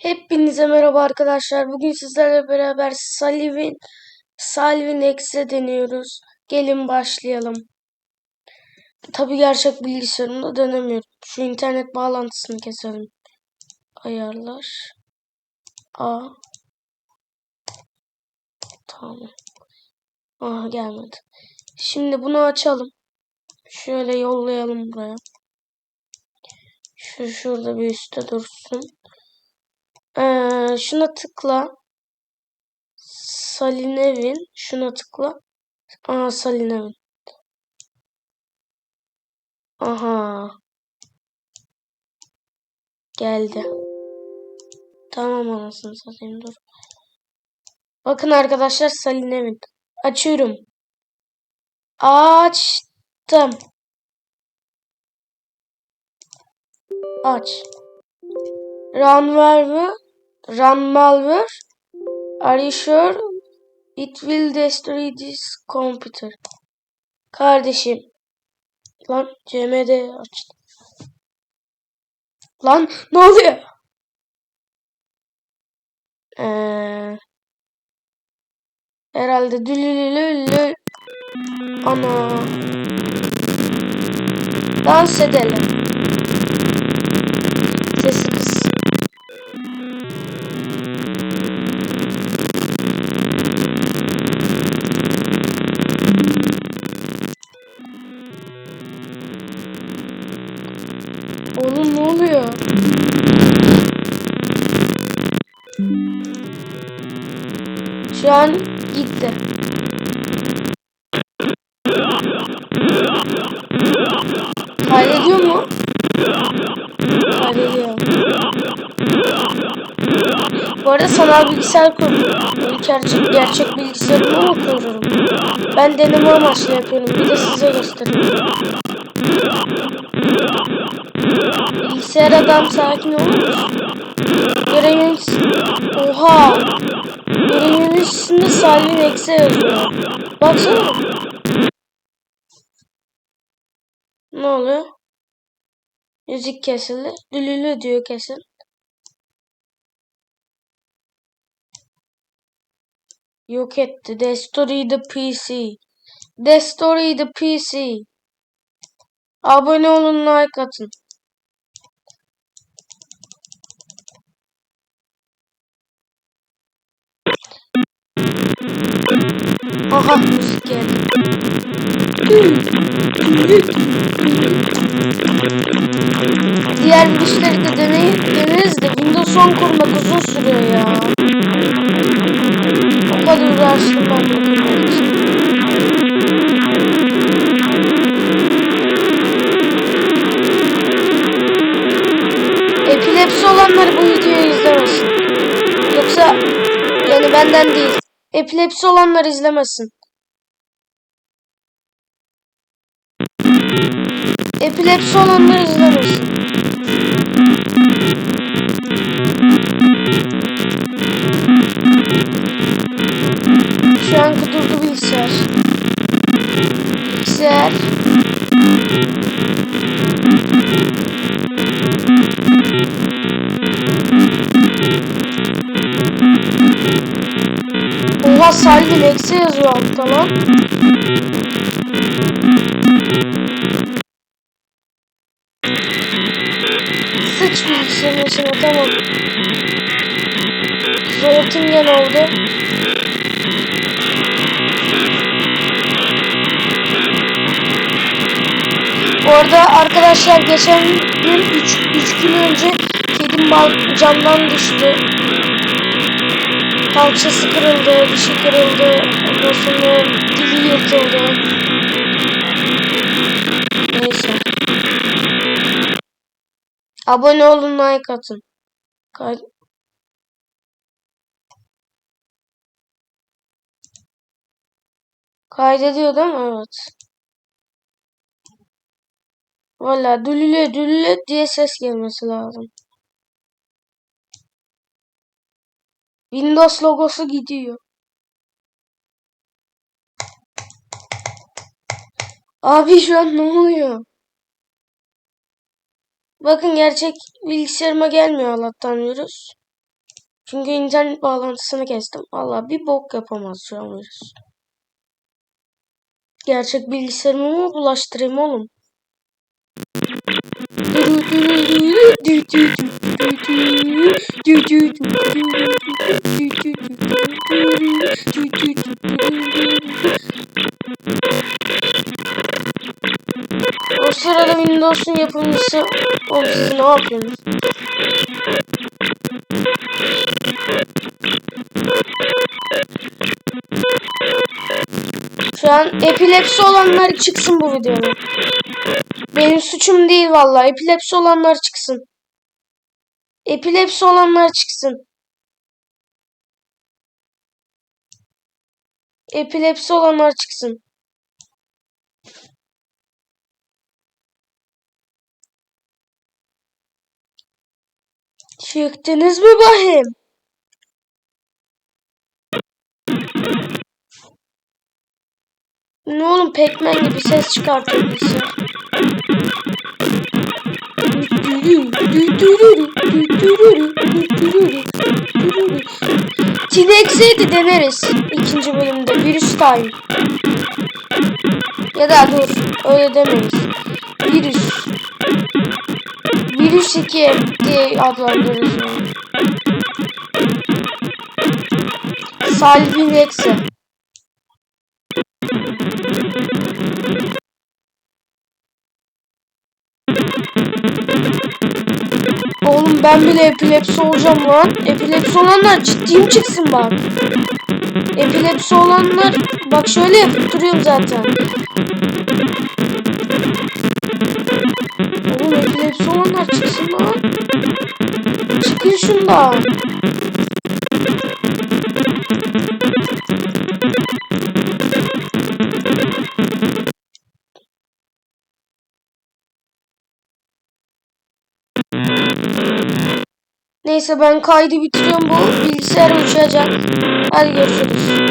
Hepinize merhaba arkadaşlar. Bugün sizlerle beraber Salivin Salvin X'e deniyoruz. Gelin başlayalım. Tabi gerçek bilgisayarımda denemiyorum. Şu internet bağlantısını keselim. Ayarlar. A. Tamam. Aha gelmedi. Şimdi bunu açalım. Şöyle yollayalım buraya. Şu şurada bir üstte dursun. Ee, şuna tıkla. Salinevin. Şuna tıkla. Aha Salinevin. Aha. Geldi. Tamam anasını satayım dur. Bakın arkadaşlar Salinevin. Açıyorum. Açtım. Aç. Run Run malware. Are you sure? It will destroy this computer. Kardeşim. Lan CMD açtı. Lan ne oluyor? Ee, herhalde dülülülülü. Ana. Dans edelim. Şu an gitti. Kaydediyor mu? Kaydediyor. Bu arada sanal bilgisayar kurdum. Gerçek, gerçek bilgisayarımı mı kururum? Ben deneme amaçlı yapıyorum. Bir de size göstereyim. Bilgisayar adam sakin olur musun? Görevin... Oha! Üstünde Salvin Exe yazıyor. Baksana. Ne oluyor? Müzik kesildi. Dülülü diyor kesin. Yok etti. Destroy the PC. Destroy the PC. Abone olun, like atın. Geldi. Diğer virüsleri de deney deneriz de Windows 10 kurmak uzun sürüyor ya. O kadar uğraştım ben de kurmak için. Epilepsi olanlar bu videoyu izlemesin. Yoksa yani benden değil. Epilepsi olanlar izlemesin. Epilepsi olanlar izlemesin. Eksi yazıyor altta lan. Sıç bilgisayarın içine tamam. Zortingen oldu. Bu arada arkadaşlar geçen gün 3 gün önce kedim camdan düştü. Kalçası kırıldı, dişi kırıldı, ondan sonra dili yırtıldı. Neyse. Abone olun, like atın. Kay Kaydediyor değil mi? Evet. Valla dülüle dülüle diye ses gelmesi lazım. Windows logosu gidiyor. Abi şu an ne oluyor? Bakın gerçek bilgisayarıma gelmiyor Allah'tan virüs. Çünkü internet bağlantısını kestim. Vallahi bir bok yapamaz şu an virüs. Gerçek bilgisayarımı mı bulaştırayım oğlum? O sırada Windows'un yapımcısı oğlum siz ne yapıyorsunuz? Şu an epilepsi olanlar çıksın bu videoda. Benim suçum değil vallahi. Epilepsi olanlar çıksın. Epilepsi olanlar çıksın. Epilepsi olanlar çıksın. Çıktınız mı bahim? Ne oğlum pekmen gibi ses çıkartıyor bilgisayar. T-Rex'e de deneriz ikinci bölümde virüs time. Ya da dur öyle demeyiz. Virüs. Virüs 2 diye adlandırırız onu. Salvin Rex'e. Oğlum ben bile epilepsi olacağım lan. Epilepsi olanlar ciddiyim çıksın bak. Epilepsi olanlar bak şöyle yapıp duruyorum zaten. Oğlum epilepsi olanlar çıksın lan. Çıkın şundan. Neyse ben kaydı bitiriyorum bu bilgisayar uçacak. Hadi görüşürüz.